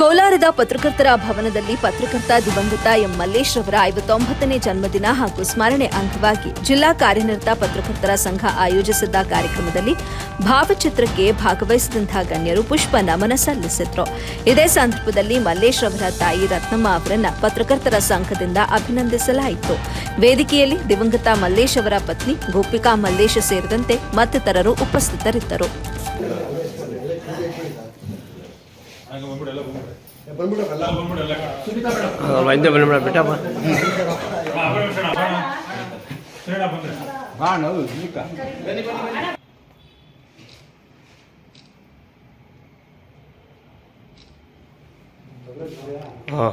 ಕೋಲಾರದ ಪತ್ರಕರ್ತರ ಭವನದಲ್ಲಿ ಪತ್ರಕರ್ತ ದಿವಂಗತ ಎಂ ಮಲ್ಲೇಶ್ ಅವರ ಐವತ್ತೊಂಬತ್ತನೇ ಜನ್ಮದಿನ ಹಾಗೂ ಸ್ಮರಣೆ ಅಂಗವಾಗಿ ಜಿಲ್ಲಾ ಕಾರ್ಯನಿರತ ಪತ್ರಕರ್ತರ ಸಂಘ ಆಯೋಜಿಸಿದ್ದ ಕಾರ್ಯಕ್ರಮದಲ್ಲಿ ಭಾವಚಿತ್ರಕ್ಕೆ ಭಾಗವಹಿಸಿದಂತಹ ಗಣ್ಯರು ಪುಷ್ಪ ನಮನ ಸಲ್ಲಿಸಿದ್ರು. ಇದೇ ಸಂದರ್ಭದಲ್ಲಿ ಮಲ್ಲೇಶ್ ಅವರ ತಾಯಿ ರತ್ನಮ್ಮ ಅವರನ್ನ ಪತ್ರಕರ್ತರ ಸಂಘದಿಂದ ಅಭಿನಂದಿಸಲಾಯಿತು. ವೇದಿಕೆಯಲ್ಲಿ ದಿವಂಗತ ಮಲ್ಲೇಶ್ ಅವರ ಪತ್ನಿ ಗೋಪಿಕಾ ಮಲ್ಲೇಶ್ ಸೇರಿದಂತೆ ಮತ್ತಿತರರು ಉಪಸ್ಥಿತರಿದ್ದರು. ಬಂದ್ಬಿಡು ಎಲ್ಲ ಬಂದ್ಬಿಡು. ಬಿಟ್ಟಪ್ಪ ಹಾ,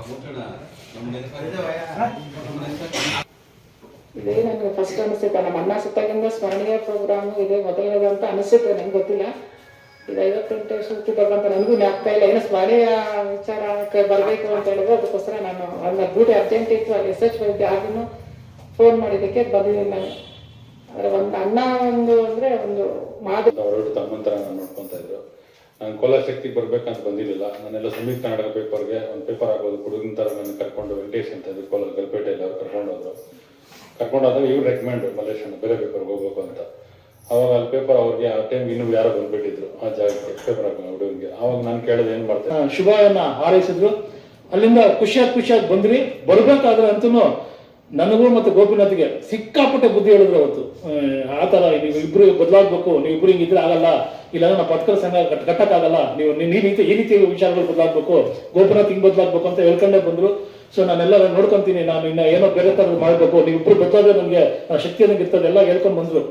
ಇದೇ ನನಗೆ ಫಸ್ಟ್ ಅನಿಸುತ್ತೆ ನಮ್ಮ ಅಣ್ಣ ಸುತ್ತಾಗಿಂದ ಸ್ಮರಣೀಯ ಪ್ರೋಗ್ರಾಮ್ ಇದೆ ಮೊದಲನೇದು ಅಂತ ಅನಿಸುತ್ತೆ ನಂಗೆ ಗೊತ್ತಿಲ್ಲ. ಇದು ಐವತ್ತೆಂಟು ವರ್ಷ ಬರುವಂತ ನನಗೂ ಜ್ಞಾಪಕ ಇಲ್ಲ. ಏನೋ ಸ್ಮರಣೀಯ ವಿಚಾರಕ್ಕೆ ಬರಬೇಕು ಅಂತ ಹೇಳಿದ್ರೆ ಅದಕ್ಕೋಸ್ಕರ ನಾನು ಅದನ್ನ ಡ್ಯೂಟಿ ಅರ್ಜೆಂಟ್ ಇತ್ತು. ಅಲ್ಲಿ ಎಸ್ ಎಚ್ ವೈದ್ಯ ಆಗಿನೂ ಫೋನ್ ಮಾಡಿದ್ದಕ್ಕೆ ಬಂದಿದ್ದೀನಿ ನಾನು. ಆದರೆ ಒಂದು ಅಣ್ಣ ಒಂದು ಅಂದರೆ ಒಂದು ಮಾದರಿ ಹೊರಟು ತಮ್ಮಂತರ ನಾನು ನೋಡ್ಕೊತಾ ಇದ್ರು. ನಾನು ಕೋಲಾರ ಶಕ್ತಿ ಬರ್ಬೇಕಂತ ಬಂದಿರಲಿಲ್ಲ. ನಾನೆಲ್ಲ ಸುಮಿತ್ ಕನ್ನಡ ಪೇಪರ್ಗೆ ಒಂದು ಪೇಪರ್ ಹಾಕೋದು, ಹುಡುಗನ ಥರ ನನ್ನ ಕರ್ಕೊಂಡು ವೆಂಕಟೇಶ್ ಅಂತ ಇದ್ರು ಕೋಲಾರ, ಗಲ್ಪೇಟೆಯಲ್ಲಿ ಅವ್ರು ಕರ್ಕೊಂಡು ಹೋದ್ರು ಕರ್ಕೊಂಡು ಹೋದಾಗ ಇವ್ರು ರೆಕಮೆಂಡ್ ಮಲ್ಲೇಶ್ ಬೇರೆ ಪೇಪರ್ಗೆ ಹೋಗ್ಬೇಕು ಅಂತ. ಅವಾಗ ಅಲ್ಲಿ ಪೇಪರ್ ಅವ್ರಿಗೆ ಆ ಟೈಮ್ ಇನ್ನೂ ಯಾರೋ ಬಂದ್ಬಿಟ್ಟಿದ್ರು ಆ ಜಾಗಕ್ಕೆ ಪೇಪರ್ ಹಾಕೋ ಹುಡುಗನಿಗೆ. ಅವಾಗ ನಾನು ಕೇಳಿದೆ ಏನು ಮಾಡ್ತಾರೆ ಆ, ಶುಭವನ್ನ ಹಾರೈಸಿದ್ರು. ಅಲ್ಲಿಂದ ಖುಷಿಯಾಗಿ ಖುಷಿಯಾಗಿ ಬಂದ್ರಿ ಬರ್ಬೇಕಾದ್ರೆ ಅಂತೂ ನನಗೂ ಮತ್ತೆ ಗೋಪಿನಾಥ್ಗೆ ಸಿಕ್ಕಾಪಟ್ಟೆ ಬುದ್ಧಿ ಹೇಳಿದ್ರು ಅವತ್ತು. ಆ, ಥರ ನೀವು ಇಬ್ರು ಬದಲಾಗ್ಬೇಕು ನೀವು ಇಬ್ರು ಹಿಂಗಿದ್ರೆ ಆಗಲ್ಲ. ಇಲ್ಲ ನಾವು ಪತ್ರ ಸಂಘ ಕಟ್ ಕಟ್ಟಕ್ಕಾಗಲ್ಲ ನೀವು ಈ ರೀತಿ ಈ ರೀತಿ ವಿಚಾರಗಳು ಬದಲಾಗ್ಬೇಕು. ಗೋಪಿನಾಥ್ ಹಿಂಗ್ ಬದಲಾಗ್ಬೇಕು ಅಂತ ಹೇಳ್ಕೊಂಡೇ ಬಂದ್ರು. ಸೊ ನಾನೆಲ್ಲ ನೋಡ್ಕೊಂತೀನಿ. ನಾನು ಇನ್ನ ಏನೋ ಬೇರೆ ತರ ಮಾಡ್ಬೇಕು. ನೀವು ಇಬ್ರು ಬದಲಾದ್ರೆ ನನಗೆ ಶಕ್ತಿ ನನಗೆ ಎಲ್ಲ ಹೇಳ್ಕೊಂಡ್ ಬಂದ್ರು.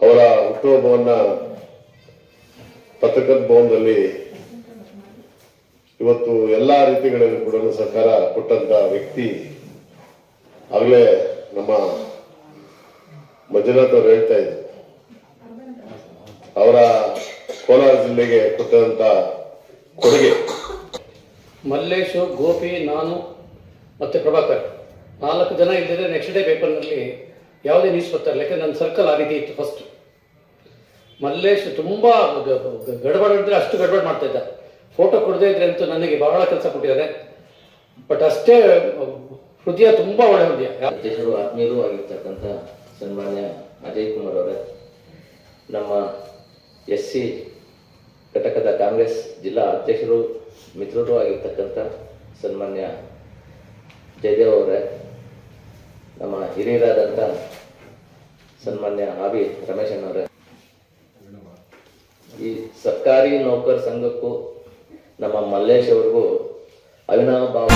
ಅವರ ಹುಟ್ಟುಹಬ್ಬವನ್ನ ಪತ್ರಕರ್ತ ಭವನದಲ್ಲಿ ಇವತ್ತು ಎಲ್ಲಾ ರೀತಿಗಳಲ್ಲಿ ಕೂಡ ಸರ್ಕಾರ ಕೊಟ್ಟಂತ ವ್ಯಕ್ತಿ ಆಗಲೇ ನಮ್ಮ ಮಂಜುನಾಥ್ ಅವರು ಹೇಳ್ತಾ ಇದ್ರು. ಅವರ ಕೋಲಾರ ಜಿಲ್ಲೆಗೆ ಕೊಟ್ಟಂತ ಕೊಡುಗೆ. ಮಲ್ಲೇಶು, ಗೋಪಿ, ನಾನು ಮತ್ತೆ ಪ್ರಭಾಕರ್ ನಾಲ್ಕು ಜನ ಇದ್ದಿದ್ರೆ ನೆಕ್ಸ್ಟ್ ಡೇ ಪೇಪರ್ನಲ್ಲಿ ಯಾವುದೇ ನ್ಯೂಸ್ ಬರ್ತಾರೆ ಯಾಕಂದ್ರೆ ನನ್ನ ಸರ್ಕಲ್ ಆ ರೀತಿ ಇತ್ತು ಫಸ್ಟ್ ಮಲ್ಲೇಶ್ ತುಂಬ ಗಡಬಡ ಇದ್ರೆ ಅಷ್ಟು ಗಡಬಡ ಮಾಡ್ತಾ ಇದ್ದ. ಫೋಟೋ ಕೊಡದೇ ಇದ್ರೆ ಅಂತೂ ನನಗೆ ಬಹಳ ಕೆಲಸ ಕೊಟ್ಟಿದ್ದಾರೆ. ಬಟ್ ಅಷ್ಟೇ, ಹೃದಯ ತುಂಬ ಒಳ್ಳೆ ಹೃದಯ. ಅಧ್ಯಕ್ಷರು ಆತ್ಮೀಯರೂ ಆಗಿರ್ತಕ್ಕಂಥ ಸನ್ಮಾನ್ಯ ಅಜಯ್ ಕುಮಾರ್ ಅವರೇ, ನಮ್ಮ ಎಸ್ ಸಿ ಘಟಕದ ಕಾಂಗ್ರೆಸ್ ಜಿಲ್ಲಾ ಅಧ್ಯಕ್ಷರು, ಮಿತ್ರರು ಆಗಿರ್ತಕ್ಕಂಥ ಸನ್ಮಾನ್ಯ ಜಯದೇವ್ ಅವರೇ, ನಮ್ಮ ಹಿರಿಯರಾದಂಥ ಸನ್ಮಾನ್ಯ ಆವಿ ರಮೇಶಣ್ಣವರೇ ಈ ಸರ್ಕಾರಿ ನೌಕರ ಸಂಘಕ್ಕೂ ನಮ್ಮ ಮಲ್ಲೇಶ್ ಅವ್ರಿಗೂ ಅವಿನಾಭಾವ.